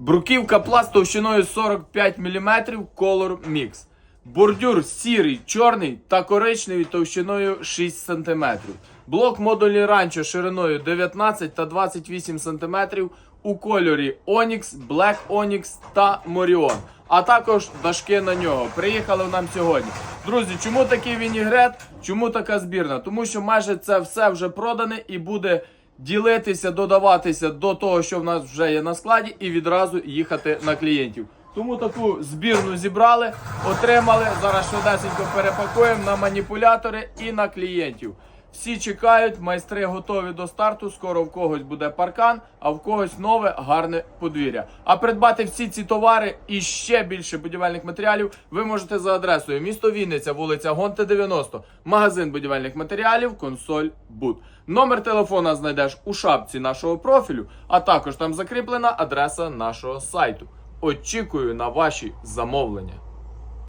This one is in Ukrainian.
Бруківка пласт товщиною 45 мм Color Mix. Бордюр сірий, чорний та коричневий товщиною 6 см. Блок модулі ранчо шириною 19 та 28 см у кольорі Onyx, Black Onyx та Morion. А також дашки на нього. Приїхали нам сьогодні. Друзі, чому такий вінігрет? Чому така збірна? Тому що майже це все вже продане і буде ділитися, додаватися до того, що в нас вже є на складі, і відразу їхати на клієнтів. Тому таку збірну зібрали, отримали. Зараз швидесенько перепакуємо на маніпулятори і на клієнтів. Всі чекають, майстри готові до старту. Скоро в когось буде паркан, а в когось нове гарне подвір'я. А придбати всі ці товари і ще більше будівельних матеріалів ви можете за адресою місто Вінниця, вулиця Гонте 90, магазин будівельних матеріалів, консоль Буд. Номер телефона знайдеш у шапці нашого профілю, а також там закріплена адреса нашого сайту. Очікую на ваші замовлення.